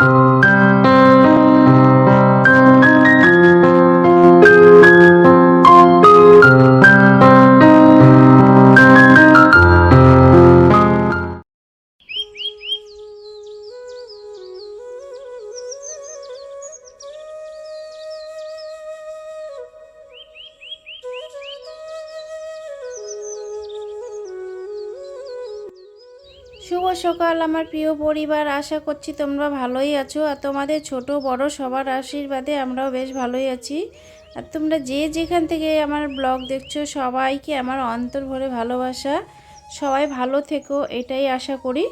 Música শুভ সকাল, আমার প্রিয় পরিবার। আশা করছি তোমরা ভালোই আছো আর তোমাদের ছোট বড় সবার আশীর্বাদে আমরাও বেশ ভালোই আছি। আর তোমরা যে যেখান থেকে আমার ব্লগ দেখছ, সবাইকে আমার অন্তর ভরে ভালোবাসা। সবাই ভালো থেকো, এটাই আশা করি।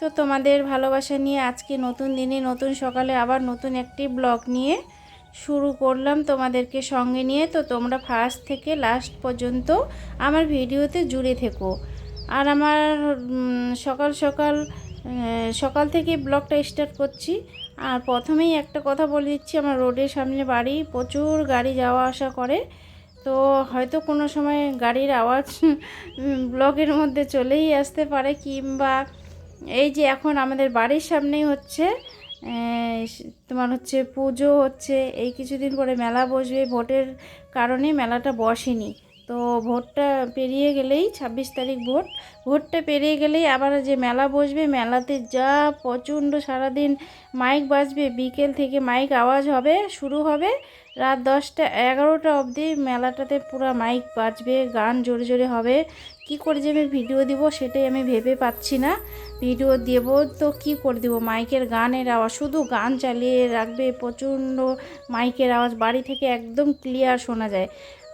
তো তোমাদের ভালোবাসা নিয়ে আজকে নতুন দিনে, নতুন সকালে আবার নতুন একটি ব্লগ নিয়ে শুরু করলাম তোমাদেরকে সঙ্গে নিয়ে। তো তোমরা ফার্স্ট থেকে লাস্ট পর্যন্ত আমার ভিডিওতে জুড়ে থেকো। আর আমার সকাল সকাল সকাল থেকে ব্লগটা স্টার্ট করছি। আর প্রথমেই একটা কথা বলে দিচ্ছি, আমার রোডের সামনে বাড়ি, প্রচুর গাড়ি যাওয়া আসা করে। তো হয়তো কোনো সময় গাড়ির আওয়াজ ব্লগের মধ্যে চলেই আসতে পারে কিংবা এই যে এখন আমাদের বাড়ির সামনেই হচ্ছে তোমার হচ্ছে পুজো হচ্ছে, এই কিছুদিন পরে মেলা বসবে। ভোটের কারণে মেলাটা বসেনি। তো ভোটটা পেরিয়ে গেলেই ছাব্বিশ তারিখ ভোট। ভোটটা পেরিয়ে গেলেই আবার যে মেলা বসবে, মেলাতে যা প্রচণ্ড সারাদিন মাইক বাজবে, বিকেল থেকে মাইক আওয়াজ হবে, শুরু হবে রাত দশটা এগারোটা অবধি মেলাটাতে পুরো মাইক বাজবে, গান জোরে জোরে হবে। কি করে যে আমি ভিডিও দিব সেটাই আমি ভেবে পাচ্ছি না। ভিডিও দেব তো কি করে দিব? মাইকের গানের আওয়াজ, শুধু গান চালিয়ে রাখবে, প্রচণ্ড মাইকের আওয়াজ, বাড়ি থেকে একদম ক্লিয়ার শোনা যায়।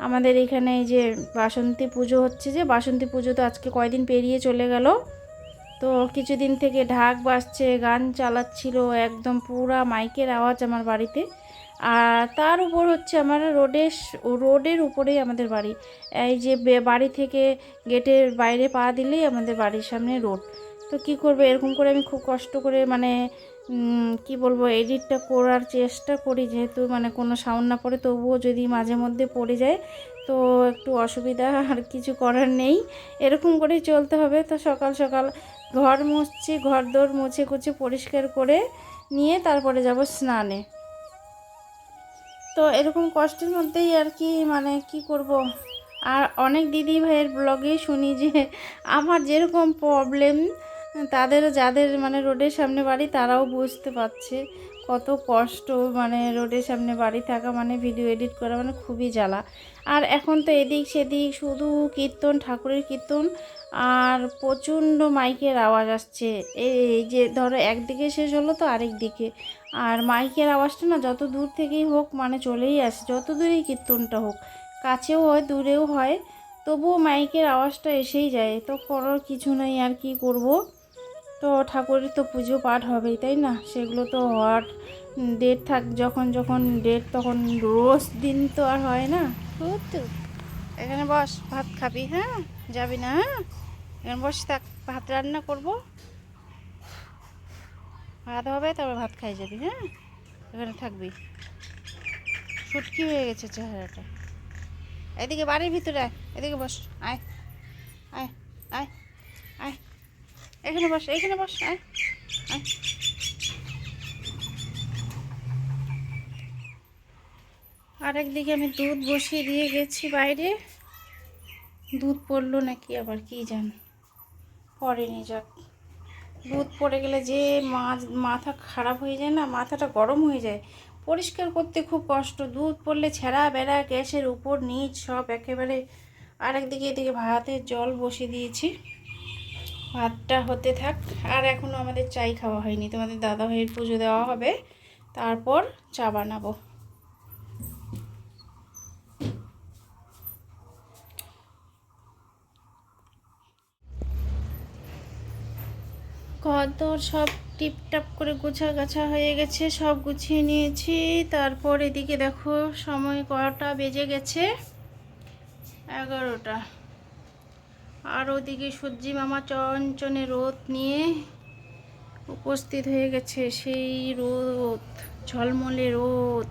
আমাদের এখানে এই যে বাসন্তী পুজো হচ্ছে যে, বাসন্তী পুজো তো আজকে কয়দিন পেরিয়ে চলে গেল। তো কিছুদিন থেকে ঢাক বাজছে, গান চালাচ্ছিল, একদম পুরা মাইকের আওয়াজ আমার বাড়িতে। আর তার উপর হচ্ছে আমার রোডের রোডের উপরেই আমাদের বাড়ি। এই যে বাড়ি থেকে গেটের বাইরে পা দিলেই আমাদের বাড়ির সামনে রোড। তো কি করবে? এরকম করে আমি খুব কষ্ট করে মানে কি বলব এডিটটা করার চেষ্টা করি যেহেতু মানে কোনো সাউন্ড না পড়ে, তবুও যদি মাঝে মধ্যে পড়ে যায়, তো একটু অসুবিধা আর কিছু করার নেই। এরকম করেই চলতে হবে। তো সকাল সকাল ঘর মুছছি, ঘর দৌড় মুছে কুচে পরিষ্কার করে নিয়ে তারপরে যাব স্নানে। তো এরকম কষ্টের মধ্যেই আর কি মানে কি করব? আর অনেক দিদি ভাইয়ের ব্লগে শুনি যে, আমার যেরকম প্রবলেম তাদের, যাদের মানে রোডের সামনে বাড়ি, তারাও বুঝতে পারছে কত কষ্ট মানে রোডের সামনে বাড়ি থাকা মানে ভিডিও এডিট করা মানে খুবই জ্বালা। আর এখন তো এদিক সেদিক শুধু কীর্তন, ঠাকুরের কীর্তন আর প্রচণ্ড মাইকের আওয়াজ আসছে। এই যে ধরো একদিকে শেষ হলো তো আরেক দিকে। আর মাইকের আওয়াজটা না যত দূর থেকেই হোক মানে চলেই আসে, যত দূরেই কীর্তনটা হোক। কাছেও হয়, দূরেও হয়, তবুও মাইকের আওয়াজটা এসেই যায়। তো করার কিছু নেই, আর কি করব? তো ঠাকুরের তো পুজো পাঠ হবেই, তাই না? সেগুলো তো হওয়ার ডেট থাক, যখন যখন ডেট তখন রোজ দিন তো আর হয় না। তো এখানে বস, ভাত খাবি হ্যাঁ? যাবি না হ্যাঁ? এখানে বস, থাক, ভাত রান্না করব। ভাত হবে, তারপর ভাত খাই যাবি হ্যাঁ? এখানে থাকবি। ছুটকি হয়ে গেছে চেহারাটা। এদিকে বাড়ির ভিতরে আয়, এদিকে বস, আয়। আয় আয় আয়। এখানে বস এখানে বস আরেকদিকে আমি দুধ বসিয়ে দিয়ে গেছি বাইরে। দুধ পড়ল নাকি আবার, কি জানো। পড়েনি, যাক। দুধ পড়ে গেলে যে মা- মাথা খারাপ হয়ে যায় না, মাথাটা গরম হয়ে যায়। পরিষ্কার করতে খুব কষ্ট। দুধ পড়লে ছেঁড়া বেড়া, গ্যাসের উপর, নিচ সব একেবারে। আরেকদিকে এদিকে ভাতের জল বসিয়ে দিয়েছি। ভাতটা হতে থাক। আর এখনও আমাদের চাই খাওয়া হয়নি। তোমাদের দাদা ভাইয়ের পুজো দেওয়া হবে। তারপর চা বানাবো। ঘরদোর সব টিপটাপ করে গোছা গাছা হয়ে গেছে। সব গুছিয়ে নিয়েছি। তারপর এদিকে দেখো, সময় কটা বেজে গেছে? এগারোটা। আর ওদিকে সূর্যি মামা চঞ্চনে রোদ নিয়ে উপস্থিত হয়ে গেছে, সেই রোদ, ঝলমলে রোদ।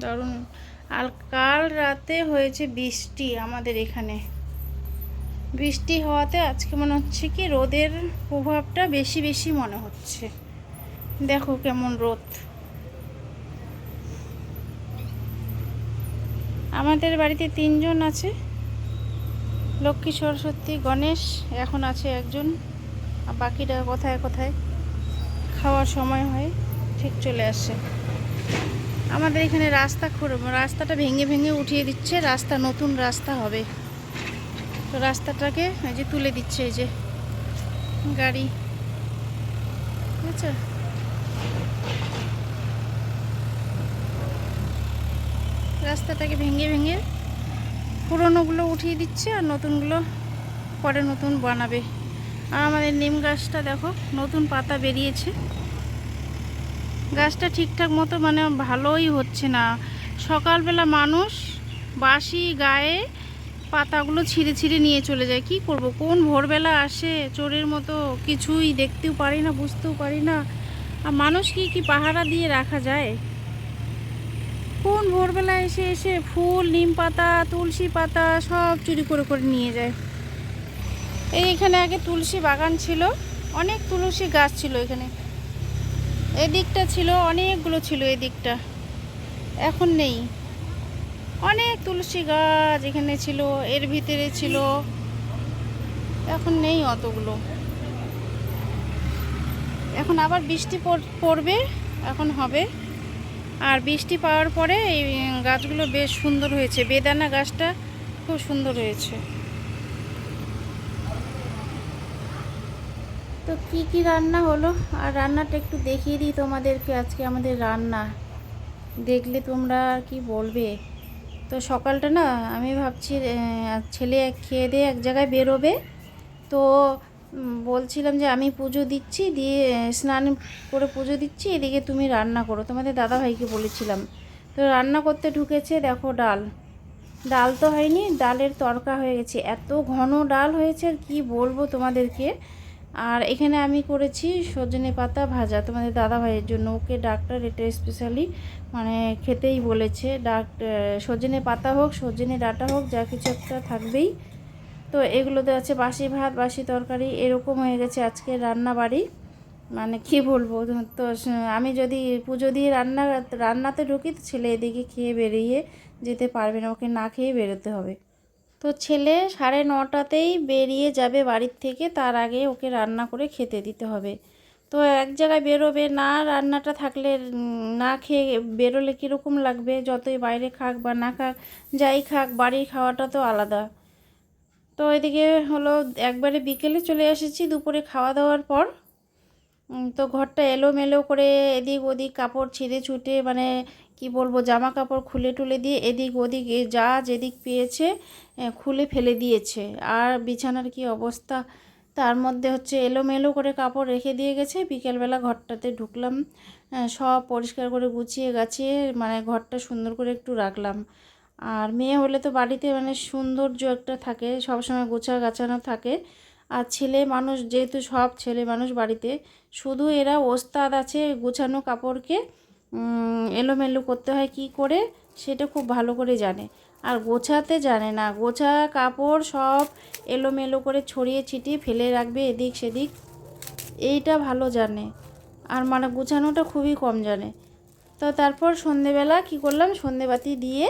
দারুণ। আর কাল রাতে হয়েছে বৃষ্টি আমাদের এখানে। বৃষ্টি হওয়াতে আজকে মনে হচ্ছে কি রোদের প্রভাবটা বেশি বেশি মনে হচ্ছে। দেখো কেমন রোদ। আমাদের বাড়িতে তিনজন আছে। লক্ষ্মী সরস্বতী গণেশ এখন আছে একজন, আর বাকিটা কোথায় কোথায় খাওয়ার সময় হয়, ঠিক চলে আসে। আমাদের এখানে রাস্তা রাস্তাটা ভেঙে ভেঙে উঠিয়ে দিচ্ছে, রাস্তা নতুন রাস্তা হবে। তো রাস্তাটাকে এই যে তুলে দিচ্ছে এই যে গাড়ি। বুঝছ রাস্তাটাকে ভেঙে ভেঙে পুরনোগুলো উঠিয়ে দিচ্ছে আর নতুনগুলো পরে নতুন বানাবে। আর আমাদের নিম গাছটা দেখো, নতুন পাতা বেরিয়েছে। গাছটা ঠিকঠাক মতো মানে ভালোই হচ্ছে না। সকালবেলা মানুষ বাসি গায়ে পাতাগুলো ছিঁড়ে ছিঁড়ে নিয়ে চলে যায়। কি করব? কোন ভোরবেলা আসে চোরের মতো কিছুই দেখতেও পারি না, বুঝতেও পারি না। আর মানুষ কি কি পাহারা দিয়ে রাখা যায়? কোন ভোরবেলা এসে এসে ফুল, নিম পাতা, তুলসী পাতা সব চুরি করে করে নিয়ে যায়। এই এখানে আগে তুলসী বাগান ছিল, অনেক তুলসী গাছ ছিল এখানে। এদিকটা ছিল, অনেকগুলো ছিল এদিকটা। এখন নেই। অনেক তুলসী গাছ এখানে ছিল, এর ভিতরে ছিল। এখন নেই অতগুলো। এখন আবার বৃষ্টি পড়- পড়বে, এখন হবে। আর বৃষ্টি পাওয়ার পরে এই গাছগুলো বেশ সুন্দর হয়েছে। বেদানা গাছটা খুব সুন্দর হয়েছে। তো কি কি রান্না হলো? আর রান্নাটা একটু দেখিয়ে দিই তোমাদেরকে আজকে আমাদের রান্না। দেখলে তোমরা কি বলবে? তো সকালটা না আমি ভাবছি ছেলে খেয়ে দিয়ে এক জায়গায় বেরোবে। তো বলছিলাম যে আমি পুজো দিচ্ছি, দিয়ে স্নান করে পুজো দিচ্ছি, এদিকে তুমি রান্না করো। তোমাদের দাদাভাইকে বলেছিলাম। তো রান্না করতে ঢুকেছে, দেখো ডাল। ডাল তো হয়নি, ডালের তরকা হয়ে গেছে। এত ঘন ডাল হয়েছে, আর কি বলব তোমাদেরকে। আর এখানে আমি করেছি সজনে পাতা ভাজা, তোমাদের দাদা ভাইয়ের জন্য। ওকে ডাক্তার, এটা স্পেশালি মানে খেতেই বলেছে। ডাক সজনে পাতা হোক, সজনে ডাঁটা হোক, যা কিছু একটা থাকবেই। তো এগুলোতে আছে, বাসি ভাত, বাসি তরকারি, এরকম হয়ে গেছে আজকে রান্না বাড়ি মানে কি বলব, তো আমি যদি পুজো দিয়ে রান্না, রান্নাতে ঢুকি তো ছেলে এদিকে খেয়ে বেরিয়ে যেতে পারবে না, ওকে না খেয়ে বেরোতে হবে। তো ছেলে সাড়ে নটাতেই বেরিয়ে যাবে বাড়ির থেকে, তার আগে ওকে রান্না করে খেতে দিতে হবে। তো এক জায়গায় বেরোবে, না রান্নাটা থাকলে, না খেয়ে বেরোলে কীরকম লাগবে? যতই বাইরে খাক বা না খাক, যাই খাক, বাড়ির খাওয়াটা তো আলাদা। তো এদিকে হলো একবারে বিকেলে চলে এসেছি দুপুরে খাওয়া দাওয়ার পর। তো ঘরটা এলোমেলো করে এদিক ওদিক কাপড় ছিঁড়ে ছুটে মানে কি বলব, জামা কাপড় খুলে টুলে দিয়ে এদিক ওদিক যা যেদিক পেয়েছে খুলে ফেলে দিয়েছে। আর বিছানার কি অবস্থা? তার মধ্যে হচ্ছে এলোমেলো করে কাপড় রেখে দিয়ে গেছে। বিকেলবেলা ঘরটাতে ঢুকলাম সব পরিষ্কার করে গুছিয়ে গাছিয়ে মানে ঘরটা সুন্দর করে একটু রাখলাম। আর মেয়ে হলে তো বাড়িতে মানে সৌন্দর্য একটা থাকে, সবসময় গোছা গাছানো থাকে। আর ছেলে মানুষ যেহেতু সব ছেলে মানুষ বাড়িতে, শুধু এরা ওস্তাদ আছে গোছানো কাপড়কে এলোমেলো করতে হয় কি করে সেটা খুব ভালো করে জানে। আর গোছাতে জানে না, গোছা কাপড় সব এলোমেলো করে ছড়িয়ে ছিটিয়ে ফেলে রাখবে এদিক সেদিক, এইটা ভালো জানে। আর মানে গোছানোটা খুবই কম জানে। তো তারপর সন্ধেবেলা কি করলাম? সন্ধেবাতি দিয়ে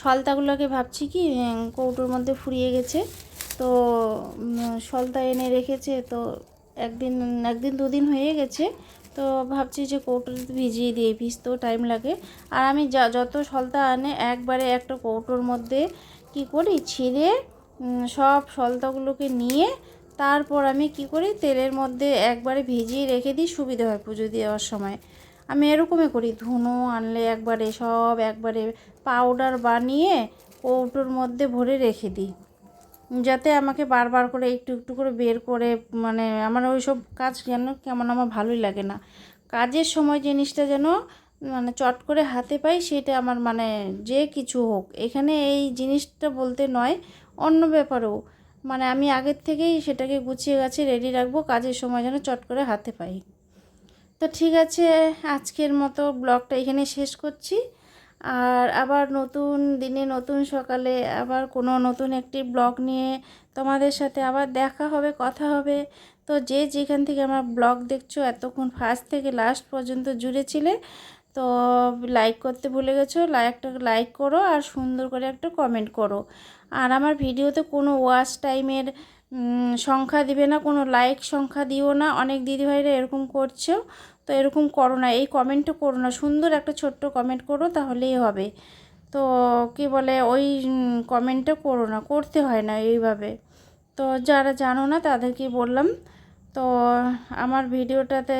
সলতাগুলোকে ভাবছি কি কৌটোর মধ্যে ফুরিয়ে গেছে। তো সলতা এনে রেখেছে, তো একদিন একদিন দুদিন হয়ে গেছে। তো ভাবছি যে কৌটোতে ভিজিয়ে দিয়ে ভিজতেও টাইম লাগে। আর আমি যা, যত সলতা আনে, একবারে একটা কৌটোর মধ্যে কি করি, ছিঁড়ে সব সলতাগুলোকে নিয়ে তারপর আমি কি করি, তেলের মধ্যে একবারে ভিজিয়ে রেখে দিই, সুবিধা হয় পুজো দেওয়ার সময়। আমি এরকমই করি, ধুনো আনলে একবারে সব একবারে পাউডার বানিয়ে কৌটোর মধ্যে ভরে রেখে দিই। যাতে আমাকে বারবার করে একটু একটু করে বের করে মানে আমার ওই সব কাজ যেন কেমন আমার ভালোই লাগে না। কাজের সময় জিনিসটা যেন মানে চট করে হাতে পাই, সেটা আমার মানে যে কিছু হোক। এখানে এই জিনিসটা বলতে নয়, অন্য ব্যাপারেও। মানে আমি আগের থেকেই সেটাকে গুছিয়ে গাছে রেডি রাখব, কাজের সময় যেন চট করে হাতে পাই। তো ঠিক আছে, আজকের মতো ব্লগটা এখানে শেষ করছি। আর আবার নতুন দিনে নতুন সকালে আবার কোনো নতুন একটি ব্লগ নিয়ে তোমাদের সাথে আবার দেখা হবে, কথা হবে। তো যে যেখান থেকে আমার ব্লগ দেখছ, এতক্ষণ ফার্স্ট থেকে লাস্ট পর্যন্ত জুড়ে ছিলে, তো লাইক করতে ভুলে গেছো একটা লাইক করো আর সুন্দর করে একটা কমেন্ট করো। আর আমার ভিডিওতে কোনো ওয়াচ টাইমের সংখ্যা দিবে না, কোনো লাইক সংখ্যা দিও না। অনেক দিদিভাইরা এরকম করছেও, তো এরকম করো না। এই কমেন্টও করো না। সুন্দর একটা ছোট্ট কমেন্ট করো, তাহলেই হবে। তো কি বলে, ওই কমেন্টটা করো না। করতে হয় না এইভাবে। তো যারা জানো না তাদেরকে বললাম। তো আমার ভিডিওটাতে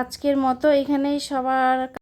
আজকের মতো। এখানেই সবার